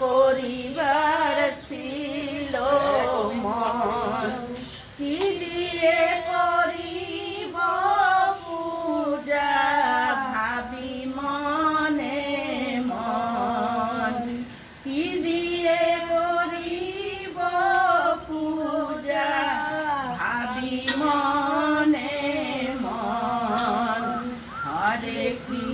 করিবার ছিল মন। কি দিয়ে করিব পূজা ভাবি মনে মন। কি দিয়ে করিব পূজা ভাবি মনে মন। হরে কি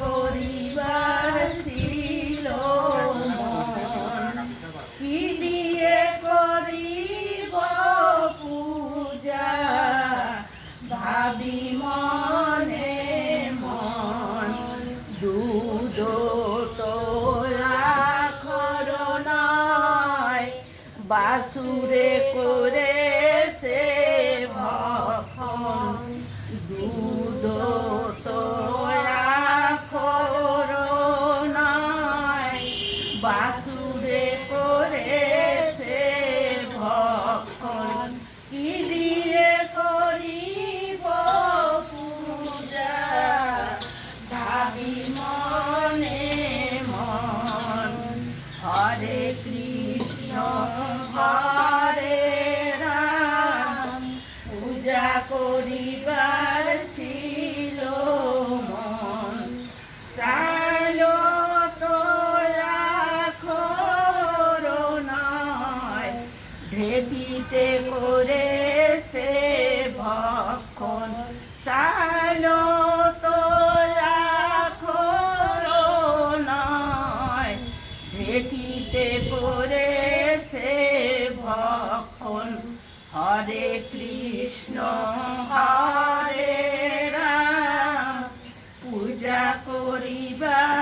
করিবার ছিল কি দিয়ে করিব পূজা ভাবি মনে মন দুধ তোলা করো বাসুরে করে পূজা কৃষ্ণ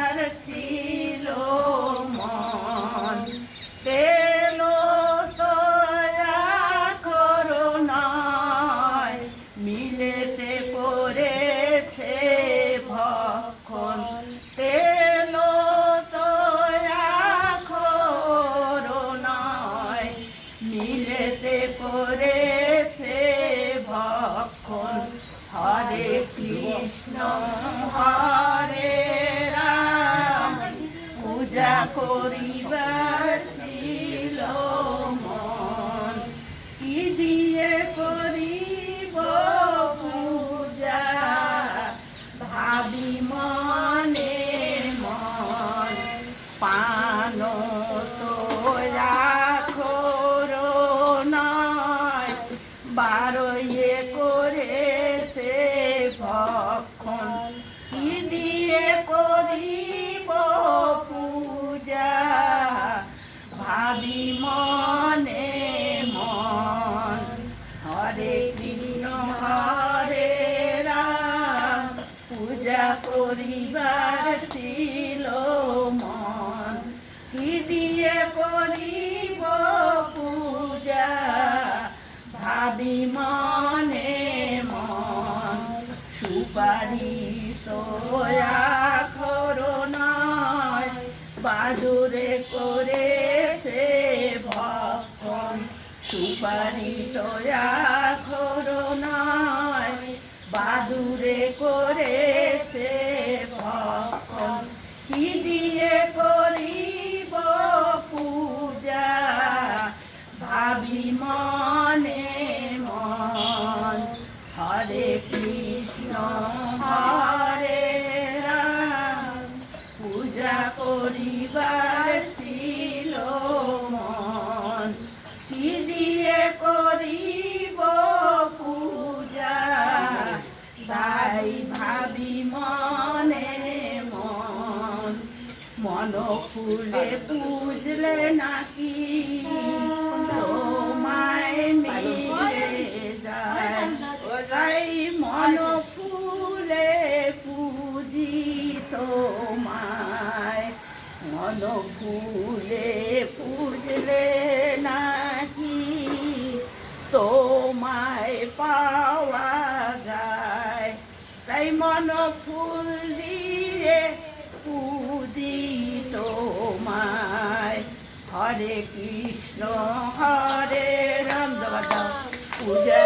ছিল মন। কি দিয়ে পূজা? মনে মন। সুপারি বাজুরে করেছে সুপারি তোয়া করোনায় কৃষ্ণ হরে পূজা করিবার ছিল মন। কি দিয়ে পূজা? তাই ভাবি মনে মন। মন ফুলে বুঝলে নাকি ফুলে পুজলে নাকি তোমায় পাওয়া যায়। তাই মন ফুল দিয়ে পুজি তোমায়। হরে কৃষ্ণ, হরে রাম পূজা